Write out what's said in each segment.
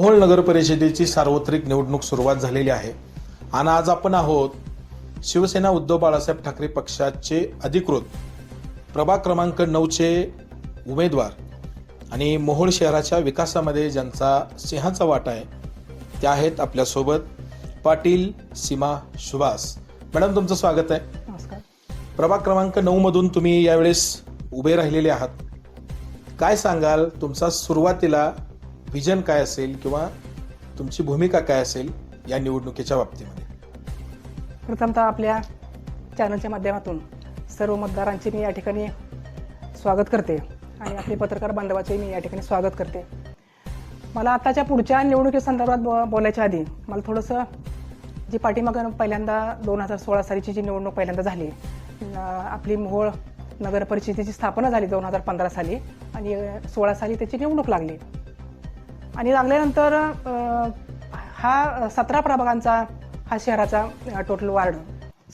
मोहोळ नगर परिषदेची सार्वत्रिक निवडणूक सुरुवात झालेली आहे. आणि आज आपण आहोत शिवसेना उद्धव बाळासाहेब ठाकरे पक्षाचे अधिकृत प्रभाग क्रमांक नऊचे उमेदवार. आणि मोहोळ शहराच्या विकासामध्ये ज्यांचा सिंहाचा वाटा आहे त्या आहेत आपल्यासोबत पाटील सीमा सुभाष. मॅडम तुमचं स्वागत आहे. प्रभाग क्रमांक नऊ मधून तुम्ही यावेळेस उभे राहिलेले आहात. काय सांगाल तुमचा सुरुवातीला व्हिजन काय असेल किंवा तुमची भूमिका काय असेल या निवडणुकीच्या बाबतीमध्ये? प्रथमतः आपल्या चॅनलच्या माध्यमातून सर्व मतदारांचे मी या ठिकाणी स्वागत करते आणि आपले पत्रकार बांधवाचे मी या ठिकाणी स्वागत करते. मला आताच्या पुढच्या निवडणुकीसंदर्भात बो बोलायच्या आधी मला थोडंसं जी पाठीमागं पहिल्यांदा दोन हजार सोळा सालीची जी निवडणूक पहिल्यांदा झाली आपली मोहोळ नगर परिषदेची स्थापना झाली दोन हजार पंधरा साली आणि सोळा साली त्याची निवडणूक लागली. आणि लागल्यानंतर हा सतरा प्रभागांचा हा शहराचा टोटल वार्ड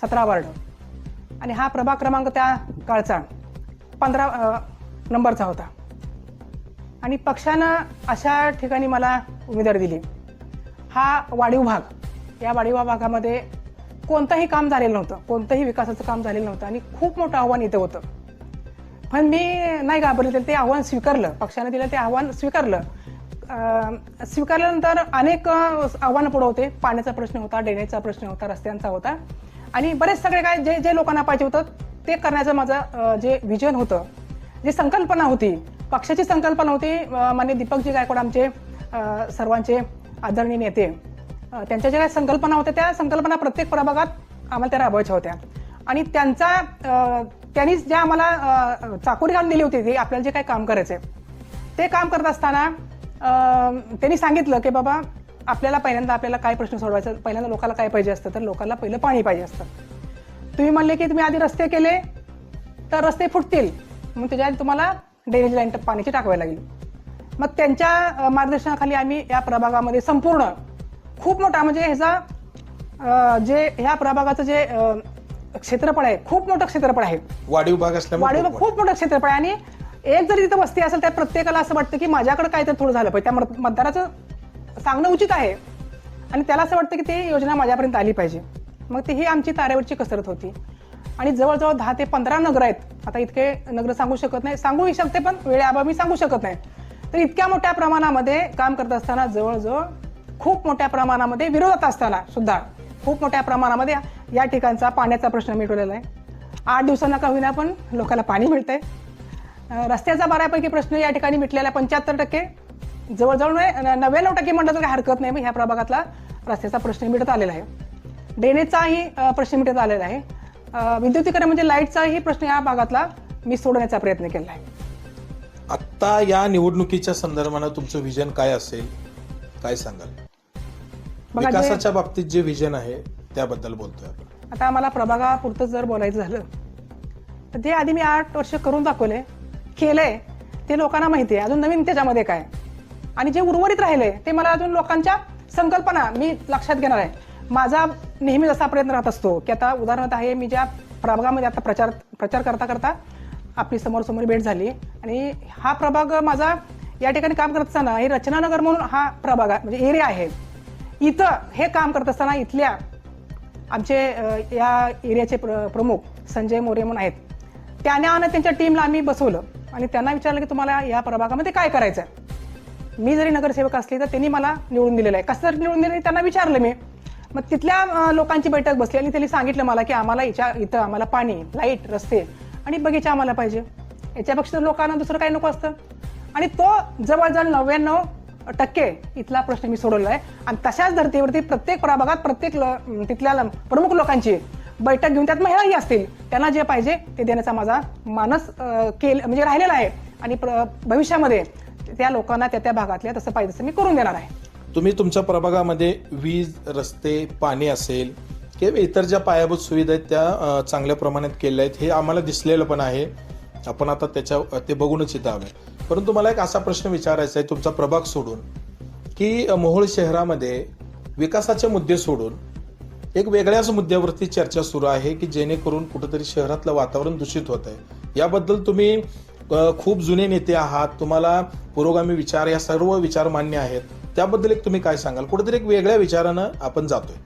सतरा वार्ड. आणि हा प्रभाग क्रमांक त्या काळचा पंधरा नंबरचा होता. आणि पक्षानं अशा ठिकाणी मला उमेदवारी दिली. हा वाढीव भाग या वाढीव भागामध्ये कोणतंही काम झालेलं नव्हतं कोणतंही विकासाचं काम झालेलं नव्हतं आणि खूप मोठं आव्हान इथं होतं. पण मी नाही घाबरले ते आव्हान स्वीकारलं. पक्षाने दिलं ते आव्हान स्वीकारलं. स्वीकारल्यानंतर अनेक आव्हानं पुढे होते. पाण्याचा प्रश्न होता डेण्याचा प्रश्न होता रस्त्यांचा होता. आणि बरेच सगळे काय जे जे लोकांना पाहिजे होतं ते करण्याचं माझं जे विजन होतं जी संकल्पना होती पक्षाची संकल्पना होती माने मान्य दीपकजी गायकवाड आमचे सर्वांचे आदरणीय नेते. त्यांच्या ज्या काही संकल्पना होत्या त्या संकल्पना प्रत्येक प्रभागात आम्हाला त्या राबवायच्या होत्या. आणि त्यांचा त्यांनीच ज्या आम्हाला चाकोरी घालून दिली होती ती आपल्याला जे काही काम करायचे ते काम करत असताना त्यांनी सांगितलं की बाबा आपल्याला पहिल्यांदा आपल्याला काय प्रश्न सोडवायचा? पहिल्यांदा लोकांना काय पाहिजे असतं? तर लोकांना पहिलं पाणी पाहिजे असतं. तुम्ही म्हणले की तुम्ही आधी रस्ते केले तर रस्ते फुटतील. मग त्याच्या आधी तुम्हाला ड्रेनेज लाईन पाण्याची टाकवावी लागेल. मग त्यांच्या मार्गदर्शनाखाली आम्ही या प्रभागामध्ये संपूर्ण खूप मोठा म्हणजे ह्याचा जे ह्या प्रभागाचं जे क्षेत्रफळ आहे खूप मोठं क्षेत्रफळ आहे. वाढीव भाग असल्यामुळे वाढीव खूप मोठं क्षेत्रफळ आहे आणि एक जरी तिथं वस्ती असेल तर प्रत्येकाला असं वाटतं की माझ्याकडे तर थोडं झालं पाहिजे. त्या मतदाराचं सांगणं उचित आहे. आणि त्याला असं वाटतं की ती योजना माझ्यापर्यंत आली पाहिजे. मग ती ही आमची तारेवरची कसरत होती. आणि जवळजवळ दहा ते पंधरा नगर आहेत. आता इतके नगर सांगू शकत नाही. सांगू शकते पण वेळेअभावी सांगू शकत नाही. तर इतक्या मोठ्या प्रमाणामध्ये काम करत असताना जवळजवळ खूप मोठ्या प्रमाणामध्ये विरोधात असताना सुद्धा खूप मोठ्या प्रमाणामध्ये या ठिकाणचा पाण्याचा प्रश्न मिटवलेला आहे. आठ दिवसांना का होईना पण लोकांना पाणी मिळतंय. रस्त्याचा बऱ्यापैकी प्रश्न या ठिकाणी मिटलेला पंच्याहत्तर टक्के जवळजवळ न- नव्याण्णव टक्के म्हटलं तर काही हरकत नाही मग ह्या प्रभागातला रस्त्याचा प्रश्न मिटत आलेला आहे. ड्रेनेजचाही अं, प्रश्न मिटत आलेला आहे. विद्युतीकरण म्हणजे लाईटचाही प्रश्न या भागातला मी सोडवण्याचा प्रयत्न केला आहे. आत्ता या निवडणुकीच्या संदर्भानं तुमचं विजन काय असेल? काय सांगाल? विकासाच्या बाबतीत जे विजन आहे त्याबद्दल बोलतोय आता आम्हाला प्रभागापुरतं जर बोलायचं झालं तर ते आधी मी आठ वर्ष करून दाखवले. केलंय ते लोकांना माहिती आहे. अजून नवीन त्याच्यामध्ये काय? आणि जे उर्वरित राहिले ते मला अजून लोकांच्या संकल्पना मी लक्षात घेणार आहे. माझा नेहमी असा प्रयत्न राहत असतो की आता उदाहरणार्थ आहे मी ज्या प्रभागामध्ये आता प्रचार प्रचार करता करता आपली समोर भेट झाली. आणि हा प्रभाग माझा या ठिकाणी काम करत असताना हे रचनानगर म्हणून हा प्रभाग आहे, म्हणजे एरिया आहे. इथं हे काम करत असताना इथल्या आमचे या एरियाचे प्र प्रमुख संजय मोरे म्हणून आहेत. त्याने आणि त्यांच्या टीमला आम्ही बसवलं. आणि त्यांना विचारलं की तुम्हाला या प्रभागामध्ये काय करायचं आहे मी जरी नगरसेवक असली तर त्यांनी मला निवडून दिलेलं आहे. कसं निवडून दिलं त्यांना विचारलं मी. मग तिथल्या लोकांची बैठक बसली आणि त्यांनी सांगितलं मला की आम्हाला याच्या इथं आम्हाला पाणी लाइट रस्ते आणि बगीचा आम्हाला पाहिजे. याच्यापेक्षा लोकांना दुसरं काही नको असतं. आणि तो जवळजवळ नव्याण्णव टक्के इथला प्रश्न मी सोडवला आहे. आणि तशाच धर्तीवरती प्रत्येक प्रभागात प्रत्येक ल- तिथल्या प्रमुख लोकांची बैठक घेऊन त्यात महिलाही असतील. त्यांना जे पाहिजे ते देण्याचा माझा मानस केल म्हणजे राहिलेला आहे. आणि प्र- भविष्यामध्ये त्या लोकांना त्या त्या भागातल्या तसं पाहिजे तसं मी करून देणार आहे. तुम्ही तुमच्या प्रभागामध्ये वीज रस्ते पाणी असेल किंवा इतर ज्या पायाभूत सुविधा आहेत त्या चांगल्या प्रमाणात केल्या आहेत हे आम्हाला दिसलेलं पण आहे. आपण आता त्याच्या ते बघूनच इथं आलोय. परंतु मला एक असा प्रश्न विचारायचा आहे तुमचा प्रभाग सोडून की मोहोळ शहरामध्ये विकासाचे मुद्दे सोडून एक वेगळ्याच मुद्द्यावरती चर्चा सुरू आहे की जेणेकरून कुठंतरी शहरातलं वातावरण दूषित होत आहे याबद्दल तुम्ही खूप जुने नेते आहात. तुम्हाला पुरोगामी विचार या सर्व विचार मान्य आहेत. त्याबद्दल एक तुम्ही काय सांगाल? कुठेतरी एक वेगळ्या विचारानं आपण जातोय.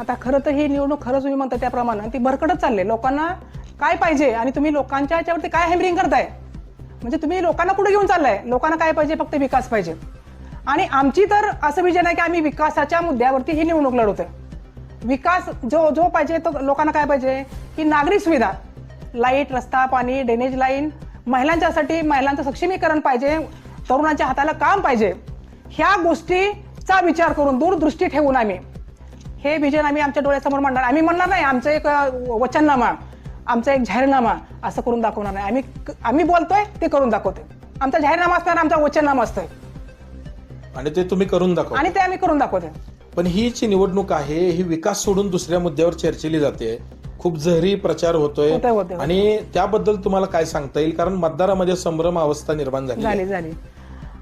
आता खरं तर ही निवडणूक खरंच तुम्ही म्हणता त्याप्रमाणे ती भरकटच चालली लोकांना काय पाहिजे आणि तुम्ही लोकांच्या याच्यावरती काय हॅमरिंग करताय? म्हणजे तुम्ही लोकांना कुठे घेऊन चाललाय? लोकांना काय पाहिजे? फक्त विकास पाहिजे. आणि आमची तर असं विजन आहे की आम्ही विकासाच्या मुद्द्यावरती ही निवडणूक लढवतोय. विकास जो जो पाहिजे तो लोकांना काय पाहिजे? की नागरिक सुविधा. लाइट रस्ता पाणी ड्रेनेज लाईन महिलांच्यासाठी महिलांचं सक्षमीकरण पाहिजे. तरुणांच्या हाताला काम पाहिजे. ह्या गोष्टीचा विचार करून दूरदृष्टी ठेवून आम्ही. हे विजन आम्ही आमच्या डोळ्यासमोर मांडणार. आम्ही म्हणणार नाही आमचं एक वचननामा आमचा एक जाहीरनामा असं करून दाखवणार नाही. आम्ही आम्ही बोलतोय ते करून दाखवतोय. आमचा जाहीरनामा असणार आमचा वचननामा असतोय. आणि ते तुम्ही करून दाखवा आणि ते आम्ही करून दाखवतोय. पण ही जी निवडणूक आहे ही विकास सोडून दुसऱ्या मुद्द्यावर चर्चेली जाते. खूप जहरी प्रचार होतोय. आणि त्याबद्दल तुम्हाला काय सांगता येईल? कारण मतदारामध्ये संभ्रम अवस्था निर्माण. झाली झाली.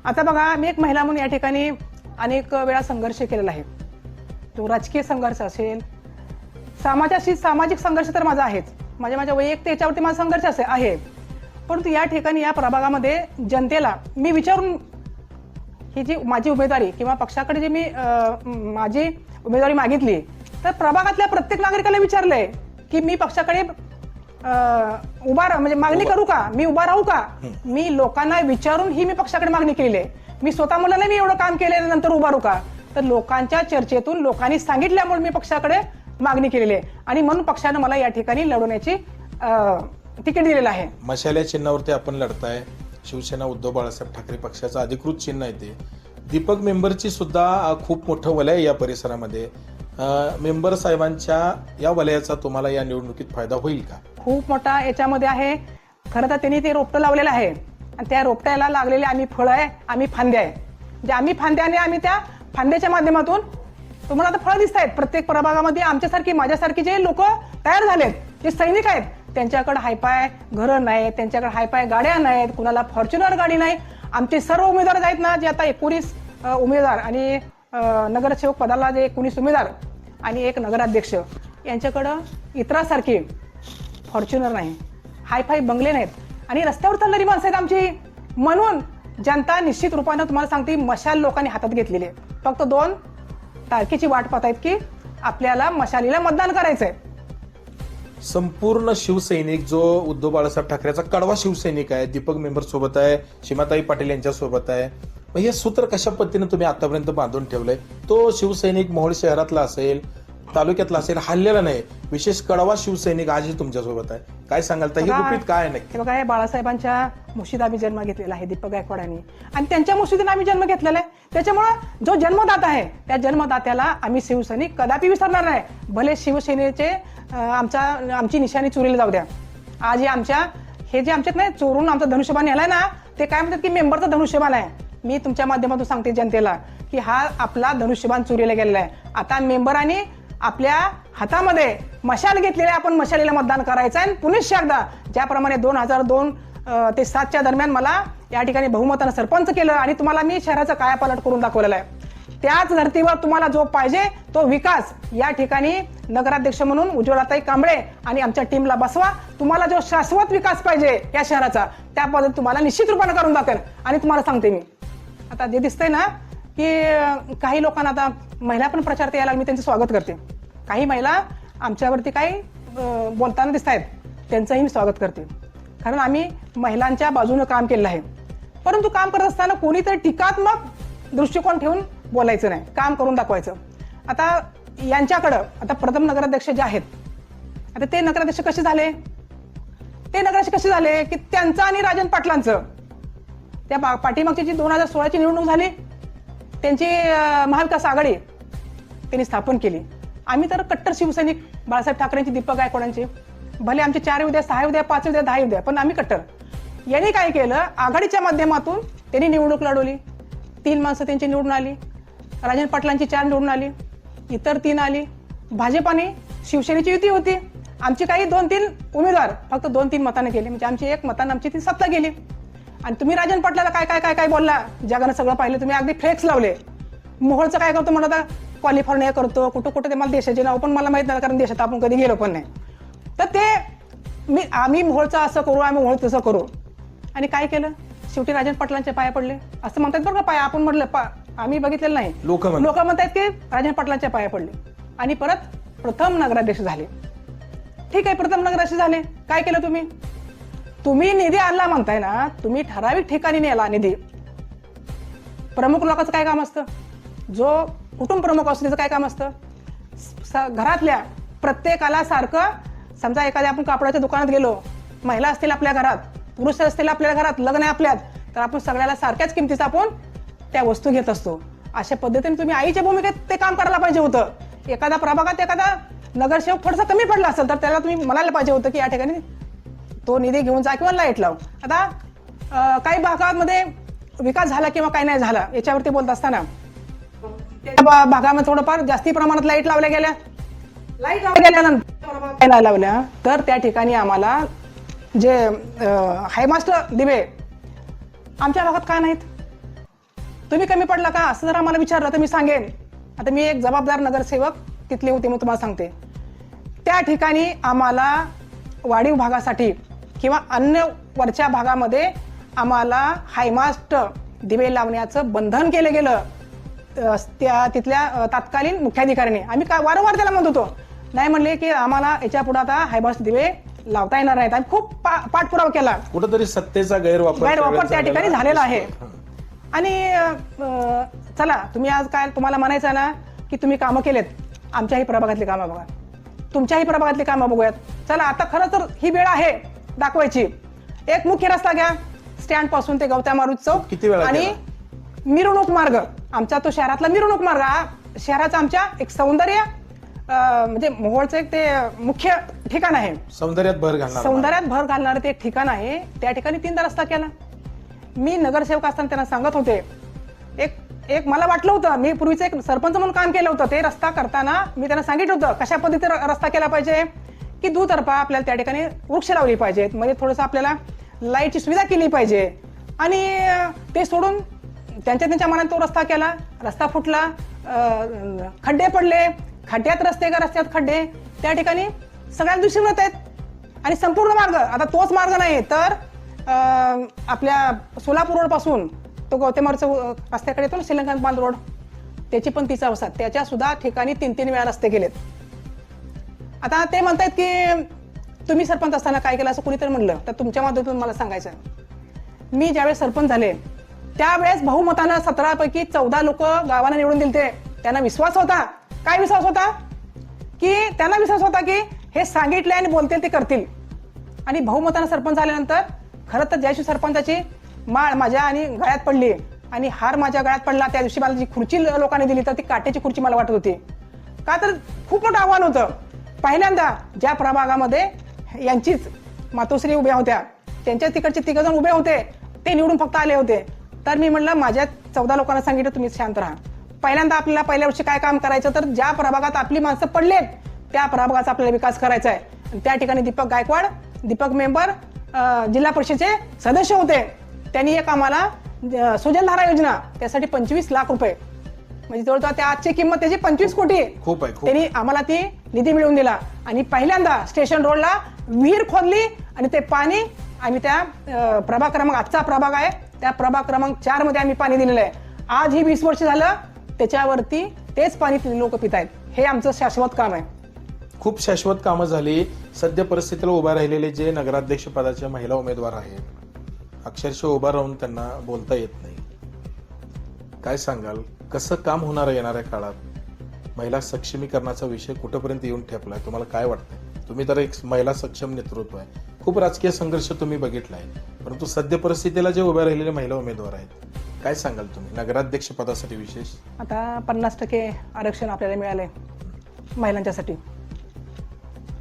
आता बघा मी एक महिला म्हणून या ठिकाणी अनेक वेळा संघर्ष केलेला आहे. तो राजकीय संघर्ष असेल समाजाशी सामाजिक संघर्ष तर माझा आहेच. माझ्या माझ्या वैयक्तिक याच्यावरती माझा संघर्ष असे आहे. परंतु या ठिकाणी या प्रभागामध्ये जनतेला मी विचारून ही जी माझी उमेदवारी किंवा पक्षाकडे जी मी माझी उमेदवारी मागितली तर प्रभागातल्या प्रत्येक नागरिकाला विचारलंय की मी पक्षाकडे उभा राह- म्हणजे मागणी करू का? मी उभा राहू का? मी लोकांना विचारून ही मी पक्षाकडे मागणी केली आहे मी स्वतः नाही मी एवढं काम केलं नंतर उभा राहू का? तर लोकांच्या चर्चेतून लोकांनी सांगितल्यामुळे मी पक्षाकडे मागणी केलेली आहे आणि म्हणून पक्षानं मला या ठिकाणी लढवण्याची तिकीट दिलेलं आहे. मशाल्या चिन्हावरती आपण लढताय. शिवसेना उद्धव बाळासाहेब ठाकरे पक्षाचं अधिकृत चिन्ह आहे ते. दीपक मेंबरची सुद्धा खूप मोठं वलय आहे या परिसरामध्ये. मेंबर साहेबांच्या या वलयाचा तुम्हाला या निवडणुकीत फायदा होईल का? खूप मोठा याच्यामध्ये आहे. खरं तर त्यांनी ते रोपटं लावलेलं आहे. आणि त्या रोपट्याला लागलेले आम्ही फळं आहे आम्ही फांद्या आहे. म्हणजे आम्ही फांद्याने आम्ही त्या फांद्याच्या माध्यमातून तुम्हाला आता फळं दिसत आहेत प्रत्येक प्रभागामध्ये आमच्यासारखी माझ्यासारखी जे लोक तयार झालेत जे सैनिक आहेत त्यांच्याकडे हायपाय घरं नाहीत त्यांच्याकडे हायपाय गाड्या नाहीत कुणाला फॉर्च्युनर गाडी नाही. आमचे सर्व उमेदवार आहेत ना जे आता एकोणीस उमेदवार आणि नगरसेवक पदाला जे एकोणीस उमेदवार आणि एक नगराध्यक्ष यांच्याकडं इतरासारखी फॉर्च्युनर नाही हायफाय बंगले नाहीत. आणि रस्त्यावर चालणारी माणसं आहेत आमची. म्हणून जनता निश्चित रूपानं तुम्हाला सांगते मशाल लोकांनी हातात घेतलेली आहे. फक्त दोन तारखेची वाट पाहत आहेत की आपल्याला मशालीला मतदान करायचं आहे संपूर्ण शिवसैनिक जो उद्धव बाळासाहेब ठाकरेचा कडवा शिवसैनिक आहे दीपक मेंबर सोबत आहे शिमाताई पाटील यांच्या सोबत आहे. मग हे सूत्र कशा पद्धतीने तुम्ही आतापर्यंत बांधून ठेवलंय? तो शिवसैनिक मोहोळ शहरातला असेल तालुक्यातला असेल हल्लेला नाही. विशेष कडवा शिवसैनिक आजही तुमच्यासोबत आहे. काय सांगाल? तर हे बघा, गुपित काय आहे नक्की? हे बघा हे बाळासाहेबांच्या मुशीद आम्ही जन्म घेतलेला आहे दीपक गायकवाडांनी. आणि त्यांच्या मुशीदीने आम्ही जन्म घेतलेला आहे. त्याच्यामुळं जो जन्मदाता आहे त्या जन्मदात्याला आम्ही शिवसैनिक कदापि विसरणार नाही. भले शिवसेनेचे अं, आमचा आमची निशाणी चोरीला जाऊ द्या. आज हे आमच्या हे जे आमच्यात नाही चोरून आमचं धनुष्यबाण नेलाय ना ते काय म्हणतात की मेंबरचं धनुष्यबाण आहे. मी तुमच्या माध्यमातून सांगते जनतेला की हा आपला धनुष्यबाण चोरीला गेलेला आहे. आता मेंबरांनी आपल्या हातामध्ये मशाल घेतलेले आपण मशालीला मतदान करायचं आहे. आणि पुन्हा एकदा ज्याप्रमाणे दोन हजार दोन ते सातच्या दरम्यान मला या ठिकाणी बहुमतानं सरपंच केलं आणि तुम्हाला मी शहराचा कायापालट करून दाखवलेला आहे. त्याच धर्तीवर तुम्हाला जो पाहिजे तो विकास या ठिकाणी नगराध्यक्ष म्हणून उज्ज्वलाताई कांबळे आणि आमच्या टीमला बसवा. तुम्हाला जो शाश्वत विकास पाहिजे या शहराचा त्या पद्धतीत तुम्हाला निश्चित रूपाने करून दाखवेल आणि तुम्हाला सांगते मी. आता जे दिसतंय ना की काही लोकांना आता महिला पण प्रचार यायला मी त्यांचं स्वागत करते. काही महिला आमच्यावरती काही बोलताना दिसत आहेत त्यांचंही मी स्वागत करते. कारण आम्ही महिलांच्या बाजूनं काम केलेलं आहे. परंतु काम करत असताना कोणीतरी टीकात्मक दृष्टिकोन ठेवून बोलायचं नाही. काम करून दाखवायचं. आता यांच्याकडं आता प्रथम नगराध्यक्ष जे आहेत आता ते नगराध्यक्ष कसे झाले? ते नगराध्यक्ष कसे झाले की त्यांचं आणि राजन पाटलांचं? त्या पा- पाठीमागची जी दोन हजार सोळाची निवडणूक झाली त्यांची महाविकास आघाडी त्यांनी स्थापन केली. आम्ही तर कट्टर शिवसैनिक बाळासाहेब ठाकरेंची दीपक गायकवाडांचे. भले आमचे चार उद्या सहा उद्या पाच उद्या दहा उद्या पण आम्ही कट्टर. यांनी काय केलं? आघाडीच्या माध्यमातून त्यांनी निवडणूक लढवली. तीन माणसं त्यांची निवडून आली. राजन पाटलांची चार निवडून आली. इतर तीन आली. भाजपाने शिवसेनेची युती होती. आमची काही दोन तीन उमेदवार फक्त दोन तीन मताने गेले. म्हणजे आमची एक मतानं आमची ती सत्ता गेली. आणि तुम्ही राजन पाटलाला काय काय काय काय बोलला? जगानं सगळं पाहिलं. तुम्ही अगदी फ्लेक्स लावले. मोहोळचं काय करतो म्हणत कॅलिफोर्निया करतो कुठं कुठं ते मला देशाचे नाव पण मला माहीत नाही कारण देशात आपण कधी गेलो पण नाही. तर ते मी आम्ही मोहोळचं असं करू आम्ही मोहोळ तसं करू. आणि काय केलं? शेवटी राजन पाटलांच्या पाया पडले. असं म्हणतात बरं का पाया आपण म्हटलं पा आम्ही बघितलेलं नाही. लोक म्हणतात. लोक म्हणतात की राजन पाटलांच्या पाया पडले. आणि परत प्रथम नगराध्यक्ष झाले. ठीक आहे प्रथम नगराध्यक्ष झाले. काय केलं तुम्ही? तुम्ही निधी आणला म्हणताय ना तुम्ही ठराविक ठिकाणी नेला निधी. प्रमुख लोकांचं काय काम असतं? जो कुटुंब प्रमुख असण्याचं काय काम असतं. स- घरातल्या प्रत्येकाला सारखं समजा एखाद्या आपण कापडाच्या दुकानात गेलो महिला असतील आपल्या घरात पुरुष असतील आपल्या घरात लग्न आहे आपल्यात तर आपण सगळ्याला सारख्याच किमतीचा आपण त्या वस्तू घेत असतो. अशा पद्धतीने तुम्ही आईच्या भूमिकेत ते काम करायला पाहिजे होतं. एखादा प्रभागात एखादा नगरसेवक थोडासा कमी पडला असेल तर त्याला तुम्ही म्हणायला पाहिजे होतं की या ठिकाणी तो निधी घेऊन जा किंवा लाइट लाव. आता काही भागामध्ये विकास झाला किंवा काही नाही झाला याच्यावरती बोलत असताना भागामध्ये थोडंफार जास्ती प्रमाणात लाइट लावल्या गेल्या. लाइट लावल्या गेल्यानंतर नाही लावल्या. तर त्या ठिकाणी आम्हाला जे हायमास्टर दिवे आमच्या भागात का नाहीत? तुम्ही कमी पडला का? असं जर आम्हाला विचारलं तर मी सांगेन. आता मी एक जबाबदार नगरसेवक तिथली होती मी तुम्हाला सांगते. त्या ठिकाणी आम्हाला वाढीव भागासाठी किंवा अन्य वरच्या भागामध्ये आम्हाला हायमास्ट दिवे लावण्याचं बंधन केलं गेलं. त्या तिथल्या तात्कालीन मुख्याधिकाऱ्याने. आम्ही काय वारंवार त्याला म्हणत होतो. नाही म्हणले की आम्हाला याच्यापुढे आता हायमास्ट दिवे लावता येणार नाहीत. आम्ही खूप पा- पाठपुरावा केला. कुठंतरी सत्तेचा गैरवापर गैरवापर त्या ठिकाणी झालेला आहे. आणि चला तुम्ही आज काय तुम्हाला म्हणायचं ना की तुम्ही कामं केलेत. आमच्याही प्रभागातली कामं बघा. तुमच्याही प्रभागातली कामं बघूयात. चला आता खरं तर ही वेळ आहे दाखवायची. एक मुख्य रस्ता घ्या. स्टँडपासून ते गवत्या मारुत चौक किती वेळा आणि मिरवणूक मार्ग. आमचा तो शहरातला मिरवणूक मार्ग हा शहराचा आमच्या एक सौंदर्य अं, म्हणजे मोहोळचं एक ते मुख्य ठिकाण आहे. सौंदर्यात भर घालणार सौंदर्यात भर घालणारं ते एक ठिकाण आहे. त्या ठिकाणी तीनदा रस्ता केला. मी नगरसेवक असताना त्यांना सांगत होते. एक एक मला वाटलं होतं मी पूर्वीचं एक सरपंच म्हणून काम केलं होतं. ते रस्ता करताना मी त्यांना सांगितलं होतं कशा पद्धतीने र- रस्ता केला पाहिजे? की दुतर्फा आपल्याला त्या ठिकाणी वृक्ष लावली पाहिजेत. म्हणजे थोडंसं आपल्याला लाईटची सुविधा केली पाहिजे. आणि अं, ते सोडून त्यांच्या त्यांच्या मनात तो रस्ता केला रस्ता फुटला खड्डे पडले खड्ड्यात रस्ते का रस्त्यात खड्डे? त्या ठिकाणी सगळ्यांना दिसून येत आहेत. आणि संपूर्ण मार्ग आता तोच मार्ग नाही तर आपल्या सोलापूर रोडपासून तो गौतेमारचं रस्त्याकडे येतो ना श्रीलंकन बांध रोड. त्याची पण तीच अवस्था. त्याच्या सुद्धा ठिकाणी तीन तीन वेळा रस्ते गेलेत. आता ते म्हणतायत की तुम्ही सरपंच असताना काय केलं? असं कुणीतरी म्हणलं. तर तुमच्या माध्यमातून मला सांगायचं मी ज्यावेळेस सरपंच झाले त्यावेळेस बहुमतानं सतरा पैकी चौदा लोक गावाला निवडून दिलते. त्यांना विश्वास होता. काय विश्वास होता? की त्यांना विश्वास होता की हे सांगितले आणि बोलतील ते करतील. आणि बहुमतानं सरपंच झाल्यानंतर खरं तर ज्या सरपंचाची माळ माझ्या आणि गळ्यात पडली. आणि हार माझ्या गळ्यात पडला. त्या दिवशी मला जी खुर्ची लोकांनी दिली तर ती काट्याची खुर्ची मला वाटत होती. का तर खूप मोठं आव्हान होतं. पहिल्यांदा ज्या प्रभागामध्ये यांचीच मातोश्री उभ्या होत्या त्यांच्या तिकडचे तिघ जण उभे होते. ते निवडून फक्त आले होते. तर मी म्हणलं माझ्या चौदा लोकांना सांगितलं तुम्ही शांत राहा. पहिल्यांदा आपल्याला पहिल्या वर्षी काय काम करायचं तर ज्या प्रभागात आपली माणसं पडलेत त्या प्रभागाचा आपल्याला विकास करायचा आहे. आणि त्या ठिकाणी दीपक गायकवाड दीपक मेंबर जिल्हा परिषदेचे सदस्य होते. त्यांनी एक आम्हाला सुजलधारा योजना त्यासाठी पंचवीस लाख रुपये. म्हणजे जवळजवळ त्या आजची किंमत त्याची पंचवीस कोटी. खूप आहे त्यांनी आम्हाला ती निधी मिळवून दिला. आणि पहिल्यांदा स्टेशन रोडला विहीर खोदली आणि ते पाणी आम्ही त्या प्रभाग क्रमांक आजचा प्रभाग आहे त्या प्रभाग क्रमांक चारमध्ये आम्ही पाणी दिलेलं आहे. आज ही वीस वर्ष झालं त्याच्यावरती तेच पाणी लोक पित आहेत. हे आमचं शाश्वत काम आहे. खूप शाश्वत कामं झाली. सद्य परिस्थितीला उभा राहिलेले जे नगराध्यक्ष पदाचे महिला उमेदवार आहेत अक्षरशः उभा राहून त्यांना बोलता येत नाही. काय सांगाल? कसं काम होणार येणाऱ्या काळात? महिला सक्षमीकरणाचा विषय कुठंपर्यंत येऊन ठेपलाय? तुम्हाला काय वाटतं तुम्ही तर एक महिला सक्षम नेतृत्व आहे. खूप राजकीय संघर्ष तुम्ही बघितला आहे परंतु सद्य परिस्थितीला जे उभ्या राहिलेले महिला उमेदवार आहेत काय सांगाल तुम्ही? नगराध्यक्ष पदासाठी विशेष? आता पन्नास टक्के आरक्षण आपल्याला मिळालंय महिलांच्यासाठी.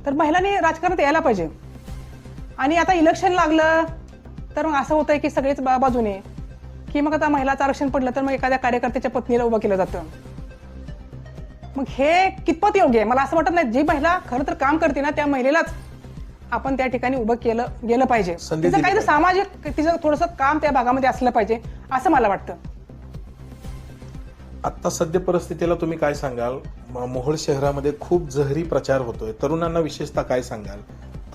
तर महिलांनी राजकारणात यायला पाहिजे. आणि आता इलेक्शन लागलं तर मग असं होतंय की सगळेच बाजूने की मग आता महिलाचं आरक्षण पडलं तर मग एखाद्या कार्यकर्त्याच्या पत्नीला उभं केलं जातं. मग हे कितपत योग्य आहे? मला असं वाटत नाही. जी महिला खरं तर काम करते ना त्या महिलेलाच आपण त्या ठिकाणी उभं केलं गेलं पाहिजे. तिचं काहीतरी सामाजिक तिचं थोडंसं काम त्या भागामध्ये असलं पाहिजे असं मला वाटतं. आता सद्य परिस्थितीला तुम्ही काय सांगाल? मोहोळ शहरामध्ये खूप जहरी प्रचार होतोय. तरुणांना विशेषतः काय सांगाल?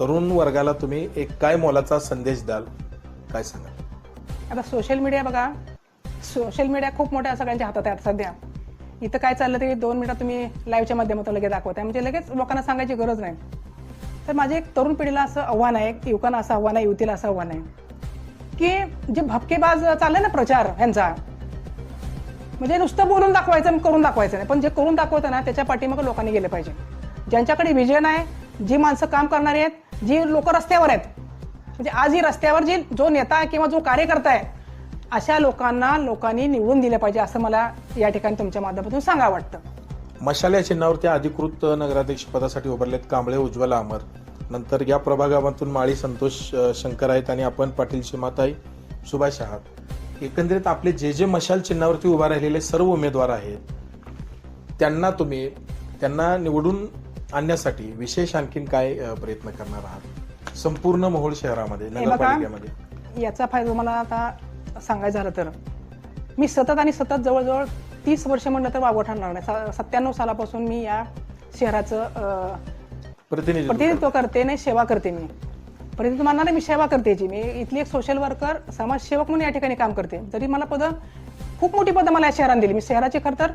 तरुण वर्गाला तुम्ही एक काय मोलाचा संदेश द्याल? काय सांगाल? आता सोशल मीडिया बघा. सोशल मीडिया खूप मोठ्या सगळ्यांच्या हातात आहे सध्या. इथं काय चाललं ते दोन मिनिटात तुम्ही लाईव्हच्या माध्यमातून लगेच दाखवताय. म्हणजे लगेच लोकांना सांगायची गरज नाही. तर माझे एक तरुण पिढीला असं आव्हान आहे युवकांना असं आव्हान आहे युवतीला असं आव्हान आहे की जे भपकेबाज चाललंय ना प्रचार ह्यांचा म्हणजे नुसतं बोलून दाखवायचं करून दाखवायचं नाही. पण जे करून दाखवतं ना त्याच्या पाठीमागं लोकांनी गेले पाहिजे. ज्यांच्याकडे विजन आहे जी माणसं काम करणारी आहेत जी लोक रस्त्यावर आहेत म्हणजे आज ही रस्त्यावर जी जो नेता आहे किंवा जो कार्यकर्ता आहे अशा लोकांना लोकांनी निवडून दिलं पाहिजे असं मला या ठिकाणी तुमच्या माध्यमातून सांगा वाटतं. मशाल या चिन्हावरती अधिकृत नगराध्यक्ष पदासाठी उभारलेत कांबळे उज्ज्वला अमर. नंतर या प्रभागामधून माळी संतोष शंकर आहेत आणि आपण पाटील शिमाताई सुभाष आहात एकंदरीत आपले जे जे मशाल चिन्हावरती उभा राहिलेले सर्व उमेदवार आहेत त्यांना तुम्ही त्यांना निवडून आणण्यासाठी विशेष आणखीन काय प्रयत्न करणार आहात? संपूर्ण मोहोळ शहरामध्ये नगरपालिकेमध्ये. याचा फायदा मला आता सांगायचं झालं तर मी सतत आणि सतत जवळजवळ तीस वर्ष म्हणलं तर वावं ठरणार नाही. सत्त्याण्णव सालापासून मी या शहराचं प्रतिनिधित्व प्रतिनिधित्व करते. नाही सेवा करते मी. प्रतिनिधित्व मानणार नाही मी सेवा करते जी. मी इथली एक सोशल वर्कर समाजसेवक म्हणून या ठिकाणी काम करते. जरी मला पदं खूप मोठी पदं मला या शहराने दिली. मी शहराचे खरं तर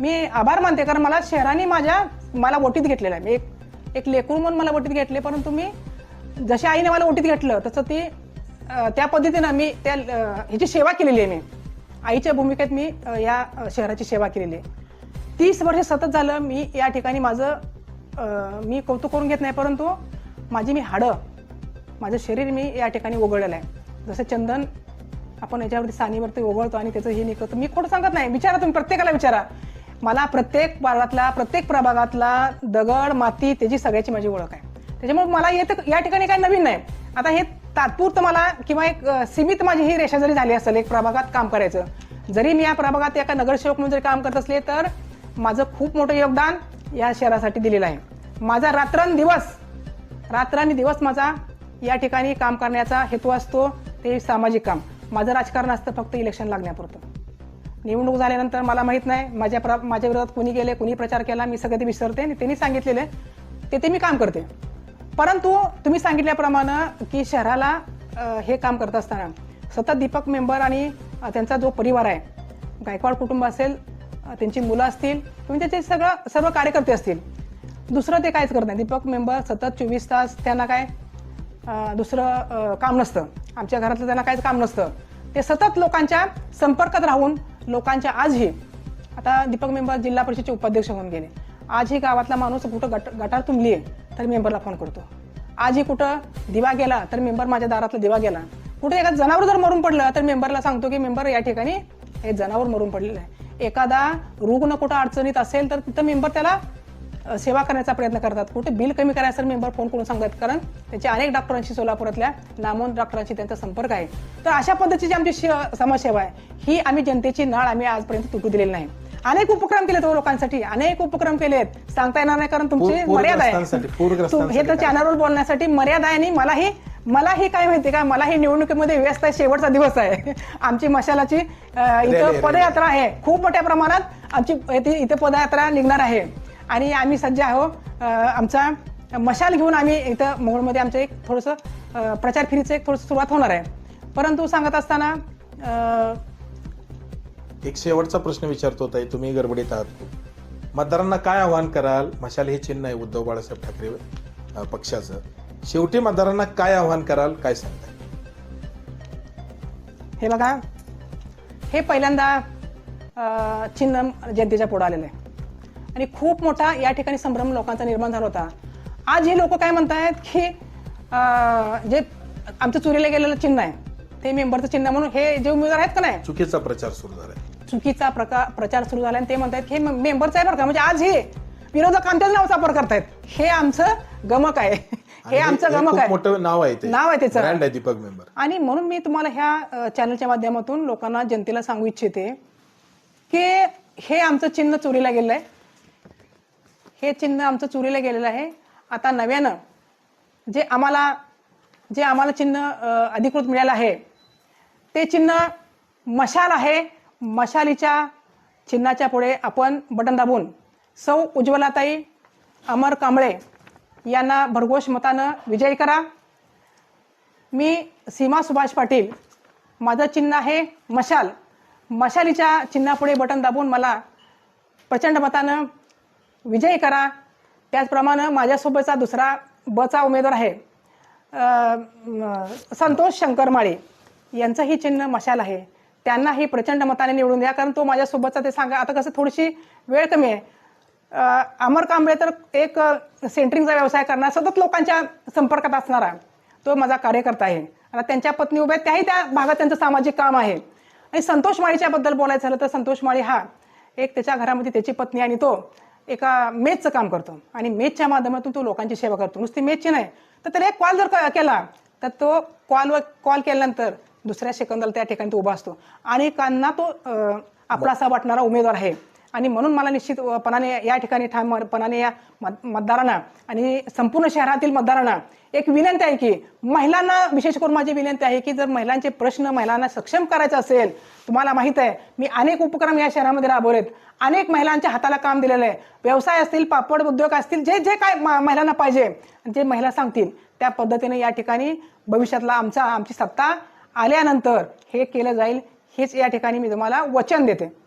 मी आभार मानते कारण मला शहराने माझ्या मला वटीत घेतलेलं आहे. मी एक एक लेकरू म्हणून मला वटीत घेतले परंतु मी जशी आईने मला वटीत घेतलं तसं ती त्या पद्धतीनं मी त्या ह्याची सेवा केलेली आहे मी. आईच्या भूमिकेत मी या शहराची सेवा केलेली आहे. तीस वर्ष सतत झालं मी या ठिकाणी माझं मी कौतुक करून घेत नाही परंतु माझी मी हाडं माझं शरीर मी या ठिकाणी ओघळलेलं आहे. जसं चंदन आपण याच्यावरती सानीवरती ओघळतो आणि त्याचं हे निघतो मी खोटं सांगत नाही. विचारा तुम्ही प्रत्येकाला विचारा. मला प्रत्येक भागातला प्रत्येक प्रभागातला दगड माती त्याची सगळ्याची माझी ओळख आहे. त्याच्यामुळे मला येतं या ठिकाणी काही नवीन नाही. आता हे तात्पुरतं मला किंवा एक सीमित माझी ही रेषा जरी झाली असेल एक प्रभागात काम करायचं. जरी मी या प्रभागात एका नगरसेवक म्हणून जरी काम करत असले तर माझं खूप मोठं योगदान या शहरासाठी दिलेला आहे. माझा रात्रंदिवस रात्रंदिवस माझा या ठिकाणी काम करण्याचा हेतू असतो ते सामाजिक काम. माझं राजकारण असतं फक्त इलेक्शन लागण्यापुरतं. निवडणूक झाल्यानंतर मला माहीत नाही माझ्या प्र माझ्या विरोधात कुणी गेले कुणी प्रचार केला मी सगळं ते विसरते आणि त्यांनी सांगितलेले ते ते मी काम करते. परंतु तुम्ही सांगितल्याप्रमाणे की शहराला हे काम करत असताना सतत दीपक मेंबर आणि त्यांचा जो परिवार आहे गायकवाड कुटुंब असेल त्यांची मुलं असतील किंवा त्याचे सगळं सर्व कार्यकर्ते असतील. दुसरं ते काहीच करत नाही. दीपक मेंबर सतत चोवीस तास त्यांना काय दुसरं काम नसतं. आमच्या घरातलं त्यांना काहीच काम नसतं. ते सतत लोकांच्या संपर्कात राहून लोकांच्या आजही आता दीपक मेंबर जिल्हा परिषदेचे उपाध्यक्ष होऊन गेले. आजही गावातला माणूस कुठं गट गटार तुंबली आहे तर मेंबरला फोन करतो. आजही कुठं दिवा गेला तर मेंबर माझ्या दारातला दिवा गेला. कुठे एखादं जनावर जर मरून पडलं तर मेंबरला सांगतो की मेंबर या ठिकाणी हे जनावर मरून पडलेलं आहे. एखादा रुग्ण कुठं अडचणीत असेल तर तिथं मेंबर त्याला सेवा करण्याचा प्रयत्न करतात. कुठे बिल कमी करायचं मेंबर फोन करून सांगतात. कारण त्याच्या अनेक डॉक्टरांशी सोलापुरातल्या नामवंत डॉक्टरांशी त्यांचा संपर्क आहे. तर अशा पद्धतीची आमची समाजसेवा आहे. ही आम्ही जनतेची नाळ आम्ही आजपर्यंत तुटू दिलेली नाही. अनेक उपक्रम केलेत हो लोकांसाठी. अनेक उपक्रम केलेत. सांगता येणार नाही कारण तुमची मर्यादा आहे. हे तर? चॅनलवर बोलण्यासाठी मर्यादा आहे आणि मलाही मलाही काय माहिती का? मलाही निवडणुकीमध्ये व्यस्त आहे. शेवटचा दिवस आहे. आमची मशालाची इथं पदयात्रा आहे. खूप मोठ्या प्रमाणात आमची इथे पदयात्रा निघणार आहे. आणि आम्ही सज्ज आहो आमचा मशाल घेऊन आम्ही इथं मोहोळमध्ये आमचं एक थोडंसं प्रचार फेरीचं एक थोडंसं सुरुवात होणार आहे. परंतु सांगत असताना एक शेवटचा प्रश्न विचारतो ताई तुम्ही गडबडीत आहात. मतदारांना काय आव्हान कराल? मशाल हे चिन्ह आहे उद्धव बाळासाहेब ठाकरे पक्षाचं. शेवटी मतदारांना काय आव्हान कराल काय सांगताय? हे बघा हे पहिल्यांदा चिन्ह जनतेच्या पुढे आलेलं आहे. आणि खूप मोठा या ठिकाणी संभ्रम लोकांचा निर्माण झाला होता. आज हे लोक काय म्हणतायत की जे आमचं चोरीला गेलेलं चिन्ह आहे ते मेंबरचं चिन्ह म्हणून हे जे उमेदवार आहेत का नाही? चुकीचा प्रचार सुरू झालाय. चुकीचा प्रकार प्रचार सुरू झाला आणि ते म्हणतात की हे मेंबरचं आहे बरं का? म्हणजे आज हे विरोधक आमच्याच नावाचा वापर करतायत. हे आमचं गमक आहे. हे आमचं गमक आहे. मोठं नाव आहे ते. नाव आहे त्याचं. ब्रँड आहे दीपक मेंबर. आणि म्हणून मी तुम्हाला ह्या चॅनलच्या माध्यमातून लोकांना जनतेला सांगू इच्छिते की हे आमचं चिन्ह चोरीला गेलेलं आहे. हे चिन्ह आमचं चोरीला गेलेलं आहे. आता नव्यानं जे आम्हाला जे आम्हाला चिन्ह अधिकृत मिळालं आहे ते चिन्ह मशाल आहे. मशालीच्या चिन्हाच्या पुढे आपण बटन दाबून सौ उज्ज्वलाताई अमर कांबळे यांना भरघोष मतानं विजय करा. मी सीमा सुभाष पाटील. माझं चिन्ह आहे मशाल. मशालीच्या चिन्हापुढे बटन दाबून मला प्रचंड मतानं विजय करा. त्याचप्रमाणे माझ्यासोबतचा दुसरा बचा उमेदवार आहे संतोष शंकर माळे यांचंही चिन्ह मशाल आहे. त्यांनाही प्रचंड मताने निवडून द्या कारण तो माझ्यासोबतचा ते सांगा आता कसं थोडीशी वेळ कमी आहे. अमर कांबळे तर एक सेंटरिंगचा व्यवसाय करणार सतत लोकांच्या संपर्कात असणारा तो माझा कार्यकर्ता आहे. आता त्यांच्या पत्नी उभ्या त्याही त्या भागात त्यांचं सामाजिक काम आहे. आणि संतोष माळीच्या बद्दल बोलायचं झालं तर संतोष माळी हा एक त्याच्या घरामध्ये त्याची पत्नी आणि तो एका मेचचं काम करतो. आणि मेचच्या माध्यमातून तो लोकांची सेवा करतो. नुसती मेजची नाही. तर त्याला एक कॉल जर क- केला तर तो कॉलवर कॉल केल्यानंतर दुसऱ्या सेकंदाला त्या ठिकाणी तो उभा असतो. आणि कांना तो आपला असा वाटणारा उमेदवार आहे. आणि म्हणून मला निश्चितपणाने या ठिकाणी ठामपणाने या मत- मतदारांना आणि संपूर्ण शहरातील मतदारांना एक विनंती आहे की महिलांना विशेष करून माझी विनंती आहे की जर महिलांचे प्रश्न महिलांना सक्षम करायचा असेल तुम्हाला माहीत आहे मी अनेक उपक्रम या शहरामध्ये राबवलेत. अनेक महिलांच्या हाताला काम दिलेलं आहे. व्यवसाय असतील पापड उद्योग असतील जे जे काय महिलांना पाहिजे जे महिला सांगतील त्या पद्धतीने या ठिकाणी भविष्यातला आमचा आमची सत्ता आल्यानंतर हे केलं जाईल हेच या ठिकाणी मी तुम्हाला वचन देते.